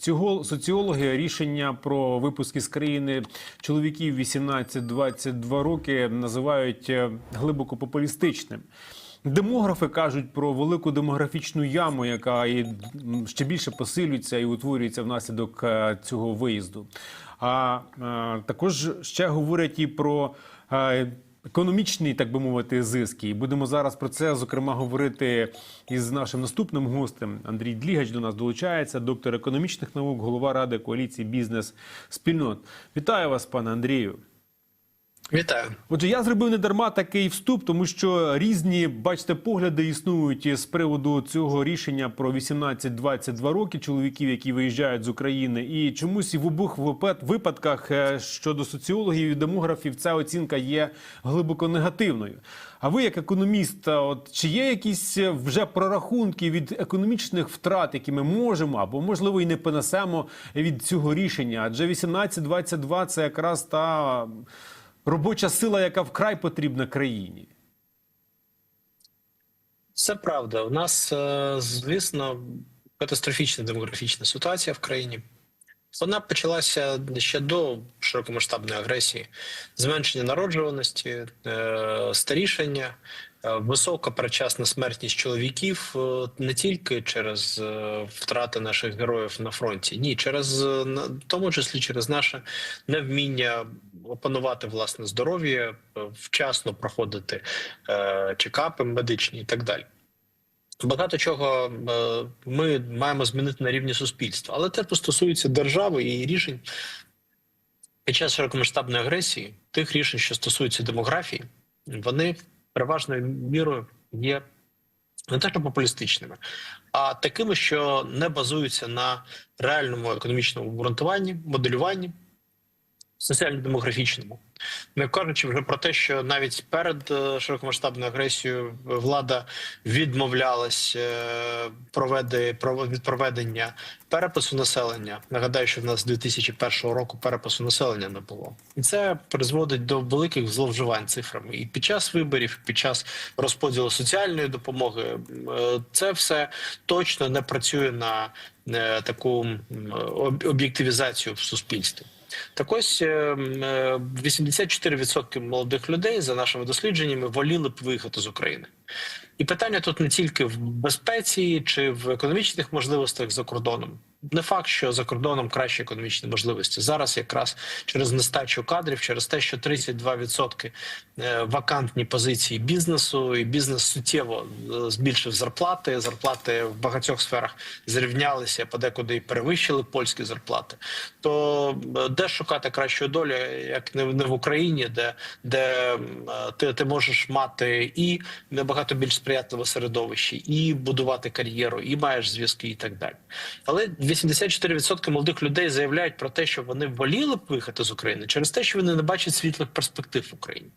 Соціол- Соціологи рішення про випуск із країни чоловіків 18-22 роки називають е, глибоко популістичним. Демографи кажуть про велику демографічну яму, яка і ще більше посилюється і утворюється внаслідок е, цього виїзду. А е, також ще говорять і про е, економічний, так би мовити, зиск. І будемо зараз про це зокрема говорити із нашим наступним гостем. Андрій Длігач до нас долучається, доктор економічних наук, голова ради коаліції бізнес спільнот. Вітаю вас, пане Андрію. Вітаю. Отже, я зробив не дарма такий вступ, тому що різні, бачите, погляди існують з приводу цього рішення про 18-22 роки чоловіків, які виїжджають з України, і чомусь і в обох випад- випадках е, щодо соціологів і демографів ця оцінка є глибоко негативною. А ви, як економіст, от чи є якісь е, вже прорахунки від економічних втрат, які ми можемо або можливо і не понесемо від цього рішення? Адже 18-22 – це якраз та робоча сила, яка вкрай потрібна країні. Це правда. У нас, е, звісно, катастрофічна демографічна ситуація в країні. Вона почалася ще до широкомасштабної агресії, зменшення народжуваності, старішення. е, висока передчасна смертність чоловіків е, не тільки через е, втрати наших героїв на фронті, ні, через е, в тому числі через наше невміння опанувати власне здоров'я, е, вчасно проходити е, чекапи медичні і так далі. Багато чого е, ми маємо змінити на рівні суспільства, але це стосується держави і рішень під час широкомасштабної агресії, тих рішень, що стосуються демографії, вони переважною мірою є не те, що популістичними, а такими, що не базуються на реальному економічному обґрунтуванні, моделюванні, соціально-демографічному. Не кажучи вже про те, що навіть перед е, широкомасштабною агресією влада відмовлялась е, проведи, від проведення перепису населення. Нагадаю, що в нас з 2001 року перепису населення не було, і це призводить до великих зловживань цифрами. І під час виборів, під час розподілу соціальної допомоги, е, це все точно не працює на е, таку об'єктивізацію в суспільстві. Так ось е, м, е, 84% молодих людей за нашими дослідженнями воліли б виїхати з України. І питання тут не тільки в безпеці чи в економічних можливостях за кордоном. Не факт, що за кордоном кращі економічні можливості. Зараз якраз через нестачу кадрів, через те, що 32% е, вакантні позиції бізнесу, і бізнес суттєво е, збільшив зарплати. Зарплати в багатьох сферах зрівнялися, подекуди і перевищили польські зарплати. То е, де шукати кращої долі, як не в Україні, де, де ти, ти можеш мати і набагато більш сприятливе середовище, і будувати кар'єру, і маєш зв'язки, і так далі. Але 84% молодих людей заявляють про те, що вони воліли б виїхати з України через те, що вони не бачать світлих перспектив в Україні.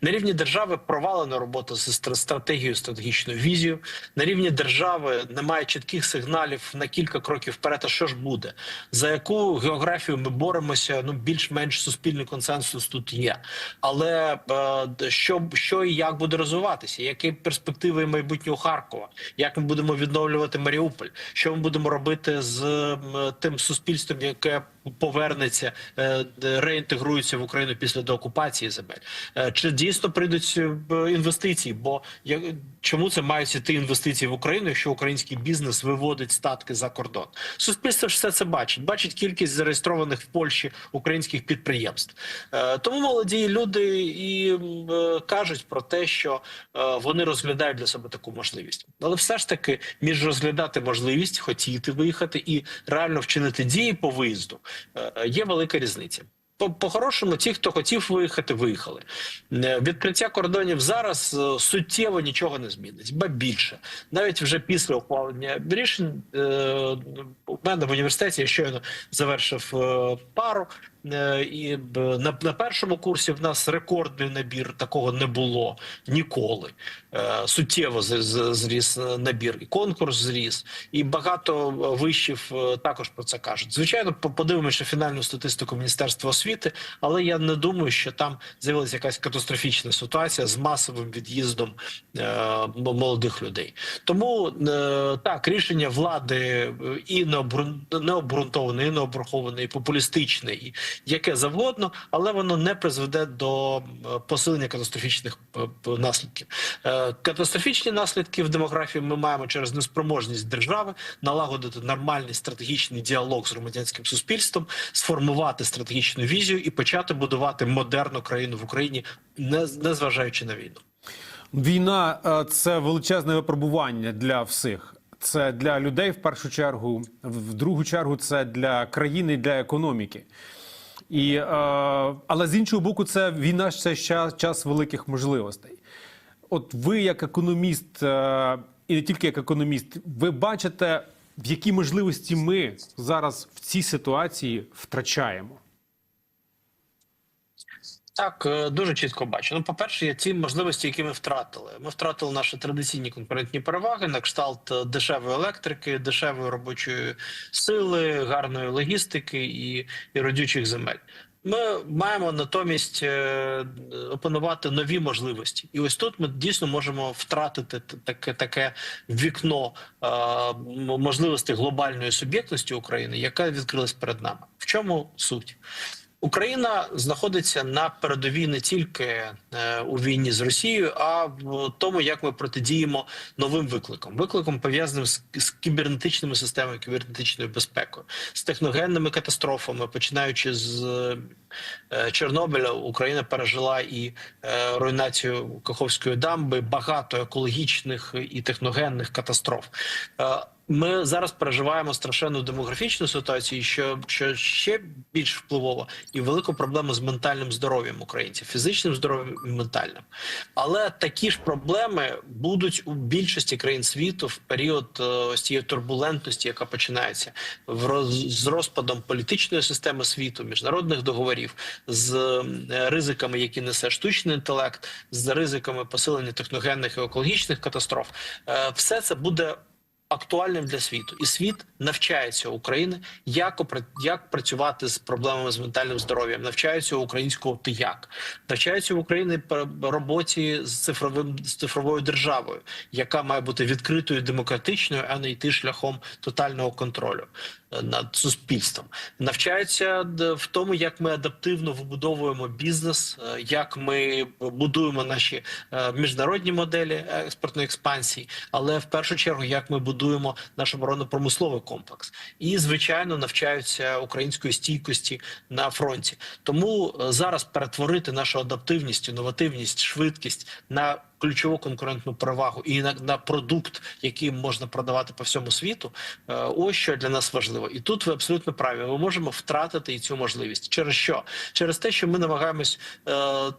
На рівні держави провалена робота з стратегією, стратегічною візією. На рівні держави немає чітких сигналів на кілька кроків вперед. А що ж буде? За яку географію ми боремося? Ну більш-менш суспільний консенсус тут є. Але е, що, що і як буде розвиватися? Які перспективи майбутнього Харкова? Як ми будемо відновлювати Маріуполь? Що ми будемо робити з тим суспільством, яке повернеться, е, реінтегрується в Україну після деокупації земель? Е, Чи дійсно прийдуть е, інвестиції? Бо я, чому це мають іти інвестиції в Україну, якщо український бізнес виводить статки за кордон? Суспільство ж все це бачить. Бачить кількість зареєстрованих в Польщі українських підприємств. Тому молоді люди і кажуть про те, що вони розглядають для себе таку можливість. Але все ж таки, між розглядати можливість, хотіти виїхати і реально вчинити дії по виїзду, е, є велика різниця. По- По-хорошому, ті, хто хотів виїхати, виїхали. Е, Відкриття кордонів зараз е, суттєво нічого не змінить, ба більше. Навіть вже після ухвалення рішень у мене в університеті я щойно завершив пару І на, на першому курсі в нас рекордний набір такого не було ніколи. Е, Суттєво зріс е, набір, і конкурс зріс, і багато е, вишів е, також про це кажуть. Звичайно, по- подивимося фінальну статистику Міністерства освіти, але я не думаю, що там з'явилася якась катастрофічна ситуація з масовим від'їздом е, молодих людей. Тому е, так рішення влади е, і необґрунтоване, і необраховане, і популістичне, і яке завгодно, але воно не призведе до е, посилення катастрофічних е, наслідків. Е, Катастрофічні наслідки в демографії ми маємо через неспроможність держави налагодити нормальний стратегічний діалог з громадянським суспільством, сформувати стратегічну візію і почати будувати модерну країну в Україні, не не зважаючи на війну. Війна це величезне випробування для всіх. Це для людей в першу чергу, в другу чергу це для країни, для економіки. І, е, але з іншого боку, це війна це час, час великих можливостей. От ви, як економіст, е, і не тільки як економіст, ви бачите, в які можливості ми зараз в цій ситуації втрачаємо. Так, е, дуже чітко бачу. Ну, по-перше, є ті можливості, які ми втратили. Ми втратили наші традиційні конкурентні переваги на кшталт е, дешевої електрики, дешевої робочої сили, гарної логістики і, і родючих земель. Ми маємо натомість е, опанувати нові можливості, і ось тут ми дійсно можемо втратити таке таке вікно можливостей глобальної суб'єктності України, яка відкрилась перед нами. В чому суть? Україна знаходиться на передовій не тільки е, у війні з Росією, а в тому, як ми протидіємо новим викликам, викликам пов'язаним з, кібернетичними системами, кібернетичною безпекою, з техногенними катастрофами, починаючи з е, Чорнобиля, Україна пережила і е, руйнацію Каховської дамби, багато екологічних і техногенних катастроф. Ми зараз переживаємо страшенну демографічну ситуацію, що, що ще більш впливово, і велику проблему з ментальним здоров'ям українців, фізичним здоров'ям і ментальним. Але такі ж проблеми будуть у більшості країн світу в період е, ось цієї турбулентності, яка починається в роз, з розпадом політичної системи світу, міжнародних договорів, з е, ризиками, які несе штучний інтелект, з ризиками посилення техногенних і екологічних катастроф. Е, Все це буде актуальним для світу, і світ навчається України, як як працювати з проблемами з ментальним здоров'ям, навчається українського ти як. Навчається в Україні роботі з цифровим з цифровою державою, яка має бути відкритою, демократичною, а не йти шляхом тотального контролю е, над суспільством. Навчаються в тому, як ми адаптивно вибудовуємо бізнес, е, як ми будуємо наші е, міжнародні моделі експортної експансії, але в першу чергу як ми будуємо наш оборонно-промисловий комплекс, і звичайно навчаються української стійкості на фронті. Тому е, зараз перетворити нашу адаптивність, інновативність, швидкість на ключову конкурентну перевагу і на, на продукт, який можна продавати по всьому світу. е, Ось що для нас важливо, і тут ви абсолютно праві. Ми можемо втратити і цю можливість. Через що? Через те, що ми намагаємось е, е,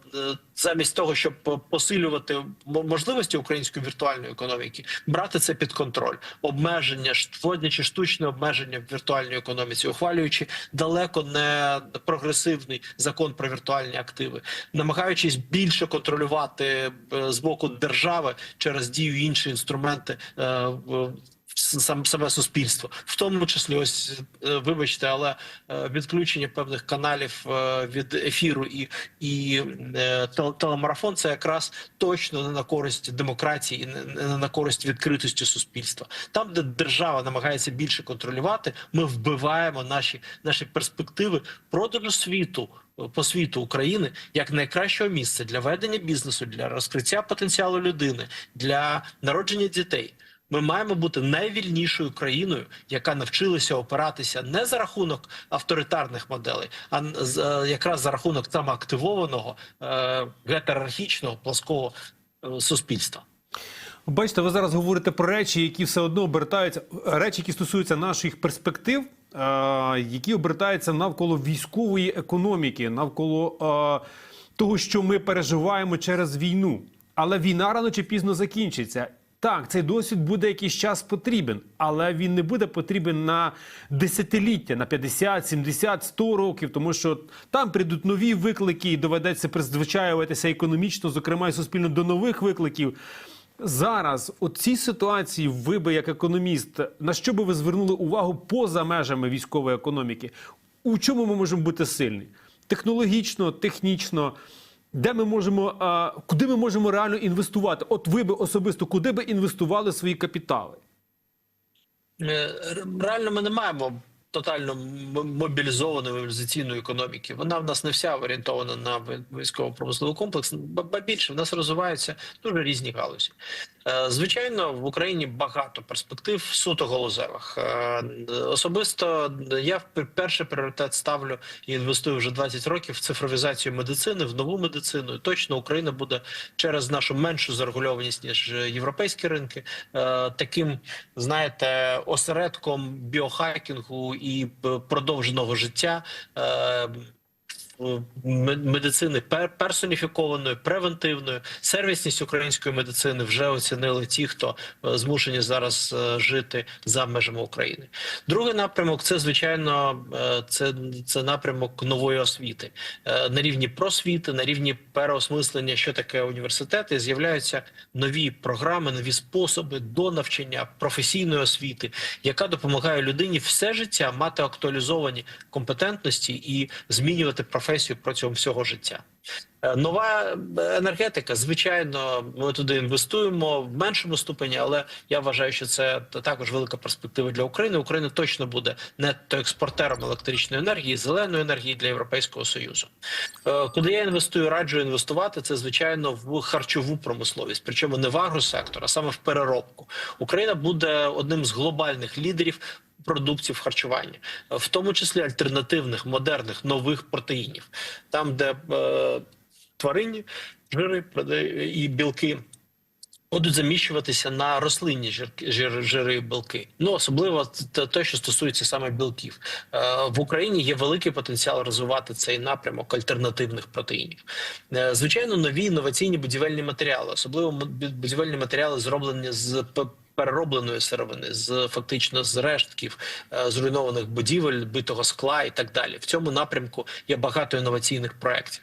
замість того, щоб посилювати можливості української віртуальної економіки, брати це під контроль, обмеження, вводячи штучне обмеження в віртуальній економіці, ухвалюючи далеко не прогресивний закон про віртуальні активи, намагаючись більше контролювати е, з боку держави через дію інші інструменти. е, сам саме суспільство, в тому числі, ось е, вибачте, але е, відключення певних каналів від ефіру і і телемарафон це якраз точно не на користь демократії, не на користь відкритості суспільства. Там, де держава намагається більше контролювати, ми вбиваємо наші наші перспективи продажу світу. По світу України як найкращого місця для ведення бізнесу, для розкриття потенціалу людини, для народження дітей. Ми маємо бути найвільнішою країною, яка навчилася опиратися не за рахунок авторитарних моделей, а е, якраз за рахунок самоактивованого е, гетерархічного плоского е, суспільства. Бачите, ви зараз говорите про речі, які все одно обертаються, речі, які стосуються наших перспектив, які обертаються навколо військової економіки, навколо е, того, що ми переживаємо через війну. Але війна рано чи пізно закінчиться. Так, цей досвід буде якийсь час потрібен, але він не буде потрібен на десятиліття, на 50, 70, 100 років, тому що там прийдуть нові виклики, і доведеться призвичаюватися економічно, зокрема і суспільно до нових викликів. Зараз у цій ситуації ви би як економіст, на що би ви звернули увагу поза межами військової економіки? У чому ми можемо бути сильні? Технологічно, технічно, де ми можемо, а, куди ми можемо реально інвестувати? От ви би особисто куди би інвестували свої капітали? Е, Реально ми не маємо тотально мобілізованої мобілізаційної економіки. Вона в нас не вся орієнтована на ви- військово-промисловий комплекс. Ба більше в нас розвиваються дуже різні галузі. Е, Звичайно, в Україні багато перспектив суто галузевих. Е, Особисто я вперше пріоритет ставлю і інвестую вже 20 років в цифровізацію медицини, в нову медицину. І точно Україна буде через нашу меншу зарегульованість ніж європейські ринки. е, Таким, знаєте, осередком біохакінгу і продовженого життя. Медицини пер- персоніфікованої, превентивної, сервісність української медицини вже оцінили ті, хто е, змушені зараз е, жити за межами України. Другий напрямок це звичайно е, це, це напрямок нової освіти на рівні просвіти, на рівні переосмислення, що таке університети. З'являються нові програми, нові способи до навчання професійної освіти, яка допомагає людині все життя мати актуалізовані компетентності і змінювати професію протягом всього життя. Е, Нова енергетика, звичайно, ми туди інвестуємо в меншому ступені, але я вважаю, що це також велика перспектива для України. Україна точно буде нетто експортером електричної енергії, зеленої енергії для Європейського союзу. Е, Куди я інвестую, раджу інвестувати це звичайно в харчову промисловість, причому не в агросектор, а саме в переробку. Україна буде одним з глобальних лідерів. Продуктів харчування, в тому числі альтернативних, модерних, нових протеїнів, там, де е, тваринні жири і білки будуть заміщуватися на рослинні жир, жир, жири і білки. Ну особливо те, що стосується саме білків. Е, в Україні є великий потенціал розвивати цей напрямок альтернативних протеїнів. Е, звичайно, нові інноваційні будівельні матеріали, особливо будівельні матеріали, зроблені з переробленої сировини, з фактично з рештків е, зруйнованих будівель, битого скла і так далі. В цьому напрямку є багато інноваційних проєктів.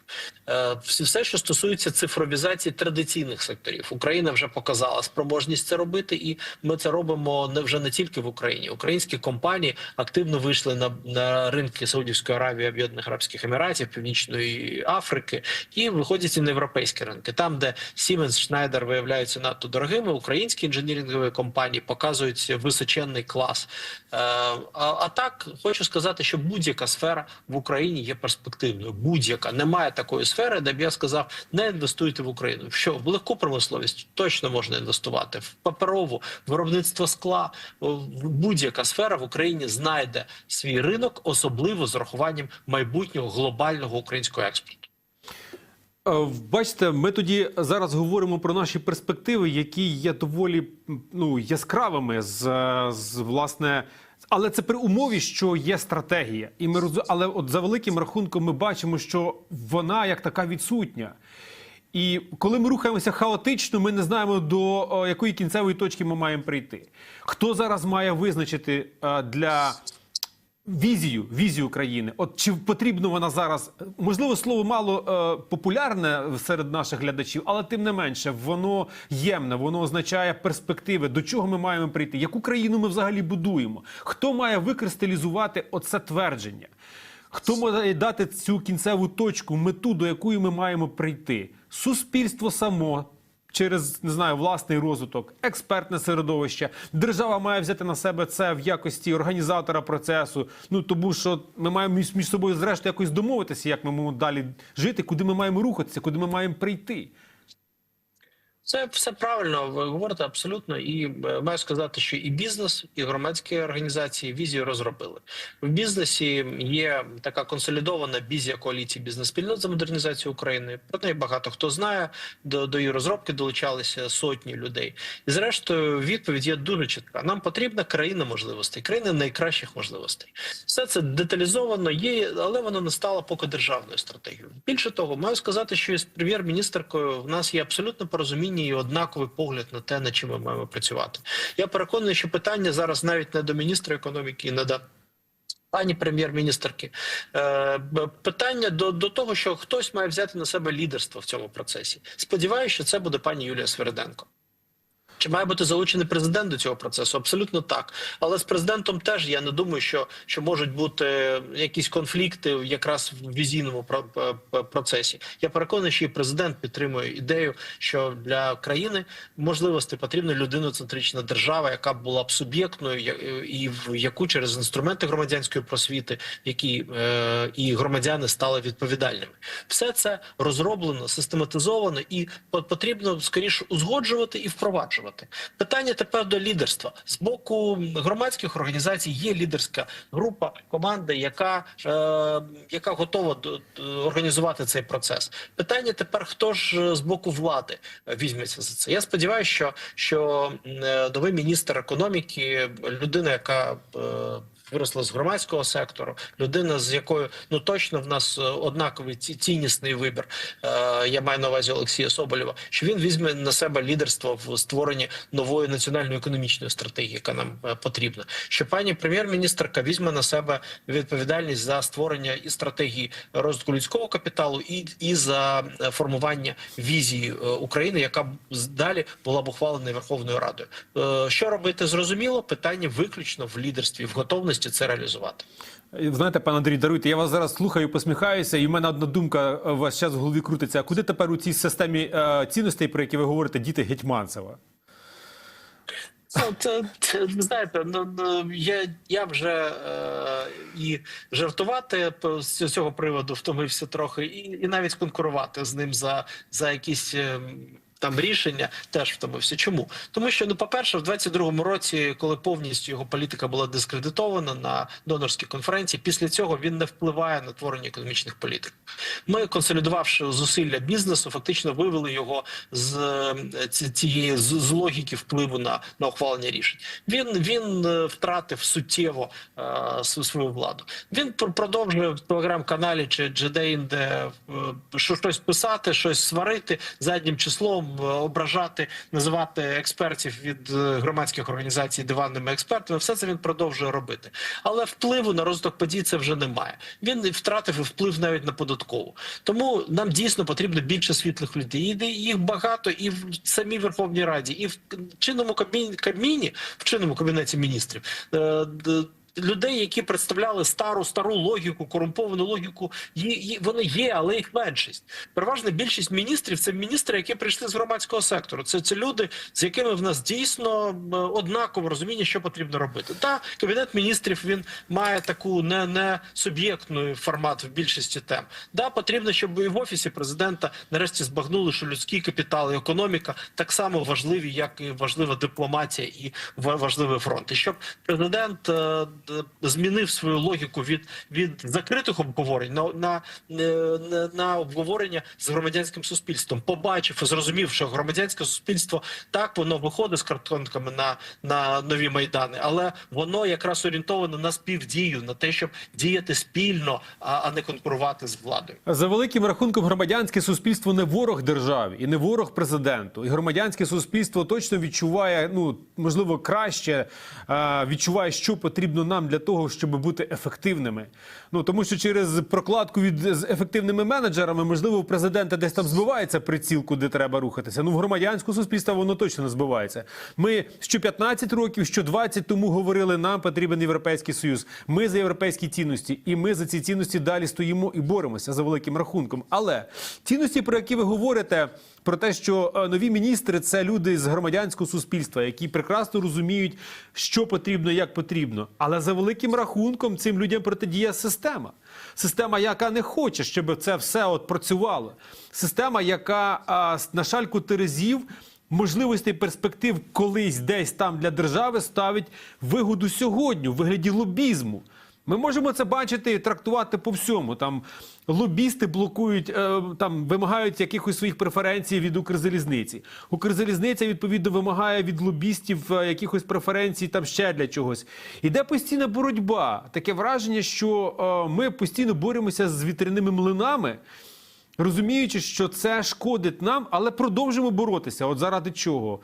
Е, Все, що стосується цифровізації традиційних секторів, Україна вже показала спроможність це робити, і ми це робимо не вже не тільки в Україні. Українські компанії активно вийшли на, на ринки Саудівської Аравії, Об'єднаних Арабських Еміратів, Північної Африки і виходять і на європейські ринки. Там, де Siemens, Schneider виявляються надто дорогими, українські інженірингові компанії показують височенний клас. Е, а, а так хочу сказати, що будь-яка сфера в Україні є перспективною. Будь-яка немає такої сфери, де б я сказав, не інвестуйте в Україну. Що в легку промисловість точно можна інвестувати, в паперову, виробництво скла. Будь-яка сфера в Україні знайде свій ринок, особливо з урахуванням майбутнього глобального українського експорту. Е, Бачите, ми тоді зараз говоримо про наші перспективи, які є доволі ну, яскравими з, е, з власне. Але це при умові, що є стратегія, і ми роз... але от за великим рахунком ми бачимо, що вона як така відсутня. І коли ми рухаємося хаотично, ми не знаємо до якої кінцевої точки ми маємо прийти. Хто зараз має визначити е, для візію, візію країни? От чи потрібно вона зараз? Можливо, слово мало е, популярне серед наших глядачів, але тим не менше, воно ємне, воно означає перспективи, до чого ми маємо прийти, яку країну ми взагалі будуємо? Хто має викристалізувати оце твердження? Хто має дати цю кінцеву точку, мету, до якої ми маємо прийти? Суспільство само. Через не знаю власний розвиток, експертне середовище. Держава має взяти на себе це в якості організатора процесу. Ну тому що ми маємо між, собою зрештою якось домовитися, як ми маємо далі жити, куди ми маємо рухатися, куди ми маємо прийти. Це все правильно. Ви говорите абсолютно, і е, маю сказати, що і бізнес, і громадські організації візію розробили. В бізнесі є така консолідована візія коаліції бізнес-спільнот за модернізацію України. Про неї багато хто знає. До, до її розробки долучалися сотні людей. І зрештою, відповідь є дуже чітка. Нам потрібна країна можливостей, країна найкращих можливостей. Все це деталізовано є, але воно не стало поки державною стратегією. Більше того, маю сказати, що із прем'єр-міністркою в нас є абсолютне порозуміння лінії, однаковий погляд на те, над чим ми маємо працювати. Я переконаний, що питання зараз навіть не до міністра економіки, і не до пані прем'єр-міністерки. Е, питання до, до того, що хтось має взяти на себе лідерство в цьому процесі. Сподіваюся, що це буде пані Юлія Свериденко. Чи має бути залучений президент до цього процесу? Абсолютно так. Але з президентом теж я не думаю, що, що можуть бути якісь конфлікти якраз в візійному процесі. Я переконаний, що і президент підтримує ідею, що для країни можливості потрібна людиноцентрична держава, яка була б суб'єктною, і в яку через інструменти громадянської просвіти, які е, і громадяни стали відповідальними. Все це розроблено, систематизовано і по- потрібно скоріше узгоджувати і впроваджувати. Питання тепер до лідерства з боку громадських організацій. Є лідерська група, команда, яка, е, яка готова до, організувати цей процес. Питання тепер, хто ж е, з боку влади візьметься за це. Я сподіваюся, що, що е, новий міністр економіки, людина, яка е, виросла з громадського сектору, людина, з якою ну точно в нас е, однаковий ці- ціннісний вибір. Е, я маю на увазі Олексія Соболєва, що він візьме на себе лідерство в створенні нової національної економічної стратегії, яка нам е, потрібна. Що пані прем'єр-міністрка візьме на себе відповідальність за створення і стратегії розвитку людського капіталу, і, і за е, формування візії України, яка далі була б ухвалена Верховною Радою. Е, Що робити зрозуміло? Питання виключно в лідерстві, в готовності це реалізувати. Е, Знаєте, пане Андрій, даруйте, я вас зараз слухаю, посміхаюся, і в мене одна думка е, у вас зараз в голові крутиться. А куди тепер у цій системі е, цінностей, про які ви говорите, діти Гетьманцева? Ну, це, це знаєте, ну, ну я, я вже е, і жартувати з цього приводу втомився трохи, і, і навіть конкурувати з ним за, за якісь. е, Там рішення теж втомився. Чому? Тому що, ну, по-перше, в 22-му році, коли повністю його політика була дискредитована на донорській конференції, після цього він не впливає на творення економічних політик. Ми, консолідувавши зусилля бізнесу, фактично вивели його з е, цієї з, з логіки впливу на, на ухвалення рішень. Він він е, втратив суттєво е, свою владу. Він пр- продовжує в телеграм-каналі чи чи де-інде е, щось писати, щось сварити заднім числом, ображати, називати експертів від е, громадських організацій диванними експертами. Все це він продовжує робити. Але впливу на розвиток подій це вже немає. Він втратив вплив навіть на податкову. Тому нам дійсно потрібно більше світлих людей. І їх багато і в самій Верховній Раді, і в чинному кабміні, в чинному кабінеті міністрів. Людей, які представляли стару стару логіку, корумповану логіку, є, вони є, але їх меншість. Переважна більшість міністрів це міністри, які прийшли з громадського сектору. Це, це люди, з якими в нас дійсно однаково розуміння, що потрібно робити. Та кабінет міністрів він має таку не, не суб'єктний формат в більшості тем. Да, потрібно, щоб і в офісі президента нарешті збагнули, що людський капітал і економіка так само важливі, як і важлива дипломатія і ва- важливий фронт. І щоб президент е, змінив свою логіку від, від закритих обговорень на, на, е, на, на обговорення з громадянським суспільством, побачив і зрозумів, що громадянське суспільство так воно виходить з картонками на, на нові майдани, але воно якраз орієнтовано на співдію, на те, щоб діяти спільно, а, а не конкурувати з владою. За великим рахунком, громадянське суспільство не ворог державі і не ворог президенту. І громадянське суспільство точно відчуває, ну можливо, краще е, відчуває, що потрібно нам для того, щоб бути ефективними. Ну тому що через прокладку від з ефективними менеджерами, можливо, у президента десь там збивається приціл, куди треба рухатися. Ну в громадянського суспільства воно точно не збивається. Ми що 15 років, що 20 тому говорили, нам потрібен європейський союз. Ми за європейські цінності, і ми за ці цінності далі стоїмо і боремося за великим рахунком. Але цінності, про які ви говорите, про те, що е, нові міністри це люди з громадянського суспільства, які прекрасно розуміють, що потрібно, як потрібно. Але за великим рахунком цим людям протидіє система. Система, яка не хоче, щоб це все от працювало. Система, яка на шальку терезів можливостей перспектив колись десь там для держави ставить вигоду сьогодні у вигляді лобізму. Ми можемо це бачити і трактувати по всьому. Там лобісти блокують, е, там вимагають якихось своїх преференцій від Укрзалізниці. Укрзалізниця відповідно вимагає від лобістів е, якихось преференцій там ще для чогось. Іде постійна боротьба. Таке враження, що е, ми постійно боремося з вітряними млинами. розуміючи, що це шкодить нам, але продовжимо боротися. От заради чого?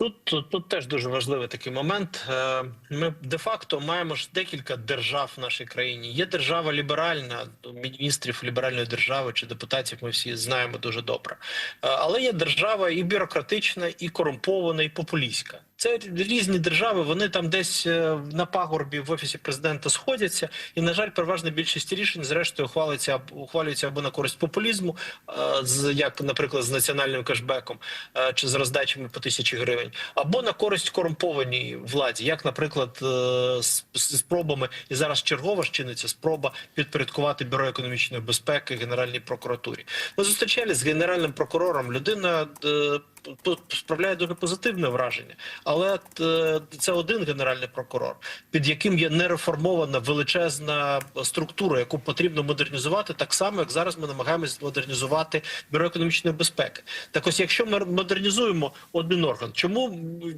Тут, тут тут теж дуже важливий такий момент. Е, Ми де-факто маємо ж декілька держав в нашій країні. Є держава ліберальна, міністрів ліберальної держави чи депутатів. Ми всі знаємо дуже добре. Е, Але є держава і бюрократична, і корумпована, і популістська. Це різні держави. Вони там десь е, на пагорбі в офісі президента сходяться, і на жаль, переважна більшість рішень зрештою ухвалюється ухвалюється або на користь популізму, е, як, наприклад, з національним кешбеком е, чи з роздачами по тисячі гривень, або на користь корумпованій владі, як, наприклад, з, спробами, і зараз чергова ж чиниться спроба підпорядкувати бюро економічної безпеки Генеральній прокуратурі. Ми зустрічалися з генеральним прокурором. Людина справляє дуже позитивне враження, але е, це один генеральний прокурор, під яким є нереформована величезна структура, яку потрібно модернізувати, так само як зараз ми намагаємось модернізувати бюро економічної безпеки. Так ось, якщо ми модернізуємо один орган, чому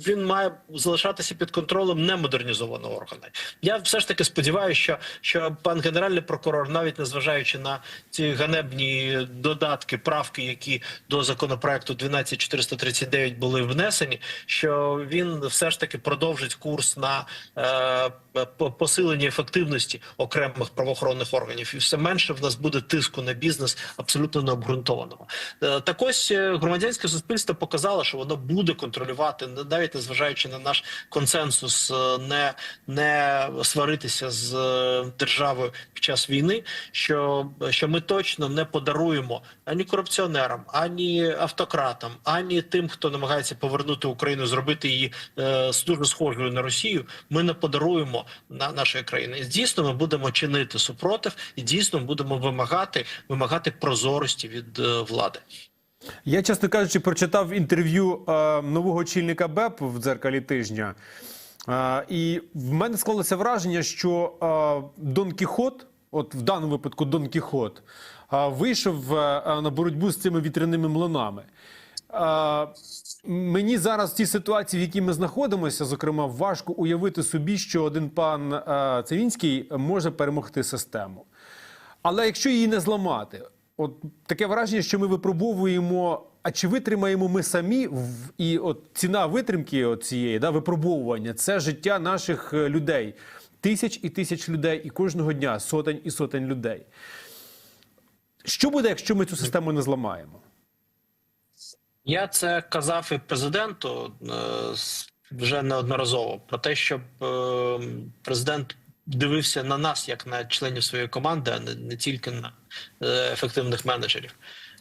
він має залишатися під контролем немодернізованого органу? Я все ж таки сподіваюся, що, що пан генеральний прокурор, навіть незважаючи на ці ганебні додатки, правки, які до законопроекту 12439 були внесені, що він все ж таки продовжить курс на е, посилення ефективності окремих правоохоронних органів, і все менше в нас буде тиску на бізнес абсолютно необґрунтованого. Е, так ось е, громадянське суспільство показало, що воно буде контролювати, навіть незважаючи на наш консенсус, е, не, не сваритися з е, державою під час війни. Що, що ми точно не подаруємо ані корупціонерам, ані автократам, ані тим, хто намагається повернути Україну, зробити її е, дуже схожою на Росію. Ми не подаруємо на нашої країни. І дійсно, ми будемо чинити супротив, і дійсно будемо вимагати вимагати прозорості від е, влади. Я, чесно кажучи, прочитав інтерв'ю е, нового очільника БЕП в дзеркалі тижня. Е, і в мене склалося враження, що е, Дон Кіхот, от в даному випадку Дон Кіхот, е, вийшов е, на боротьбу з цими вітряними млинами. Е, Мені зараз в тій ситуації, в якій ми знаходимося, зокрема, важко уявити собі, що один пан е, Цивінський може перемогти систему. Але якщо її не зламати, от таке враження, що ми випробовуємо. А чи витримаємо ми самі і от ціна витримки цієї да, випробовування це життя наших е, людей, тисяч і тисяч людей, і кожного дня сотень і сотень людей. Що буде, якщо ми цю систему не зламаємо? Я це казав і президенту е, вже неодноразово про те, щоб е, президент дивився на нас як на членів своєї команди, а не, тільки на е, ефективних менеджерів.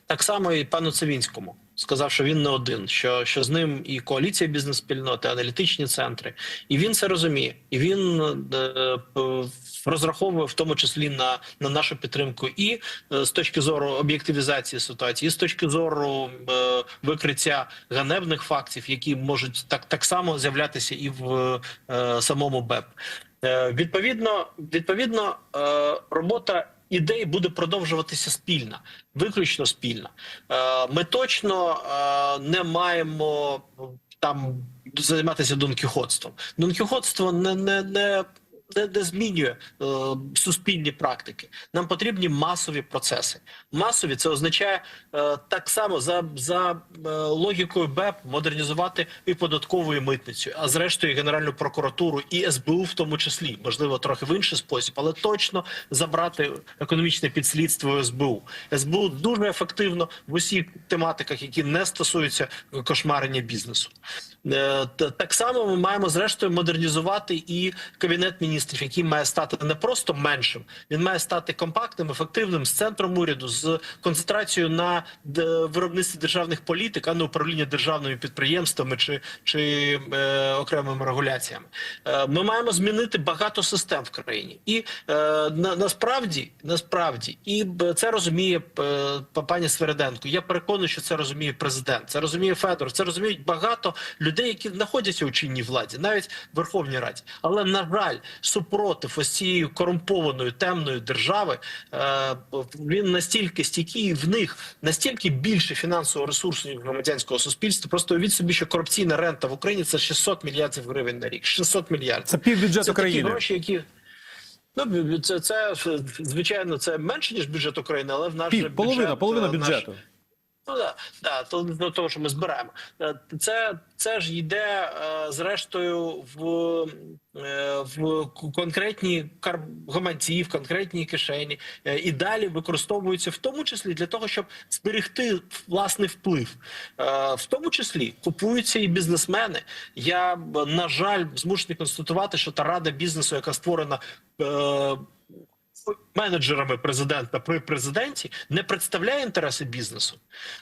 Так само і пану Цивінському сказав, що він не один, що, що з ним і коаліція бізнес-спільноти, аналітичні центри, і він це розуміє, і він е, розраховує в тому числі на, на нашу підтримку, і е, з точки зору об'єктивізації ситуації, і з точки зору е, викриття ганебних фактів, які можуть так, так само з'являтися і в е, самому БЕП. Е, відповідно, відповідно, е, робота ідей буде продовжуватися спільна, виключно спільна. Е, ми точно е, не маємо там займатися донкіхотством. Донкіхотство не, не, не, не, не змінює е, суспільні практики. Нам потрібні масові процеси. Масові це означає е, так само за, за е, логікою БЕП модернізувати і податкову і митницю, а зрештою Генеральну прокуратуру і СБУ в тому числі, можливо, трохи в інший спосіб, але точно забрати економічне підслідство СБУ. СБУ дуже ефективно в усіх тематиках, які не стосуються кошмарення бізнесу. Е, Так само ми маємо зрештою модернізувати і кабінет міністрів, який має стати не просто меншим, він має стати компактним, ефективним з центром уряду, з концентрацією на виробництві державних політик, а не управління державними підприємствами чи, чи е, окремими регуляціями. Е, ми маємо змінити багато систем в країні, і е, на, насправді, насправді, і це розуміє е, пані Свереденко. Я переконаний, що це розуміє президент, це розуміє Федор, це розуміють багато людей, які знаходяться у чинній владі, навіть в Верховній Раді. Але на жаль, супротив ось цієї корумпованої темної держави е, він настільки стійкий, в них настільки більше фінансового ресурсу ніж громадянського суспільства. Просто уявіть собі, що корупційна рента в Україні це 600 мільярдів гривень на рік. 600 мільярдів. Це півбюджету Це такі гроші, які Ну це, це звичайно це менше ніж бюджет України, але в нас Пів, половина, бюджет, половина е, наш- бюджету. Ну да, да, то до того, що ми збираємо. Е, Це, це ж йде е, зрештою в, е, в конкретні гаманці, в конкретній кишені, і далі використовуються в тому числі для того, щоб зберегти власний вплив. В тому числі купуються і бізнесмени. Я на жаль змушений констатувати, що та рада бізнесу, яка створена. Е, менеджерами президента при президенті не представляє інтереси бізнесу.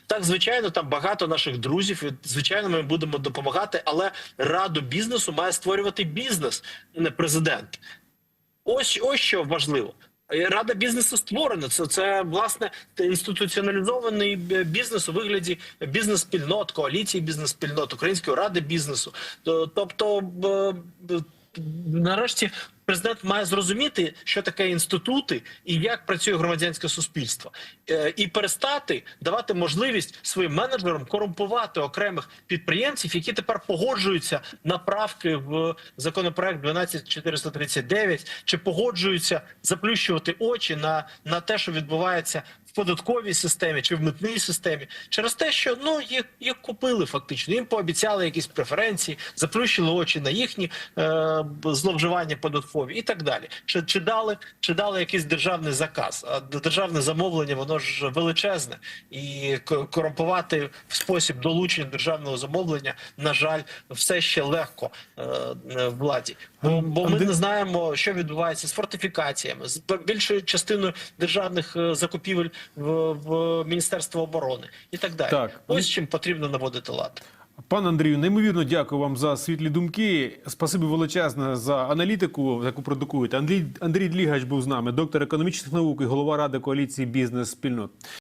Так, звичайно, там багато наших друзів. і, Звичайно, ми будемо допомагати, але раду бізнесу має створювати бізнес, не президент. Ось ось що важливо. Рада бізнесу створена. Це, це власне інституціоналізований бізнес у вигляді бізнес-спільнот, коаліції бізнес-спільнот, Української ради бізнесу. Тобто, б- б- нарешті, президент має зрозуміти, що таке інститути і як працює громадянське суспільство, Е, і перестати давати можливість своїм менеджерам корумпувати окремих підприємців, які тепер погоджуються на правки в законопроект 12439, чи погоджуються заплющувати очі на, на те, що відбувається в податковій системі чи в митній системі, через те, що ну їх, їх купили фактично. Їм пообіцяли якісь преференції, заплющили очі на їхні е, зловживання податкові і так далі. Чи, чи дали чи дали якийсь державний заказ? А державне замовлення воно ж величезне, і корумпувати в спосіб долучення державного замовлення, на жаль, все ще легко е, е, владі. Бо, ми не знаємо, що відбувається з фортифікаціями, з більшою частиною державних е, закупівель в, в Міністерство оборони і так далі. Так. Ось чим потрібно наводити лад. Пан Андрію, неймовірно дякую вам за світлі думки. Спасибі величезне за аналітику, яку продукуєте. Андрій Андрій Длігач був з нами, доктор економічних наук і голова ради коаліції бізнес спільнот.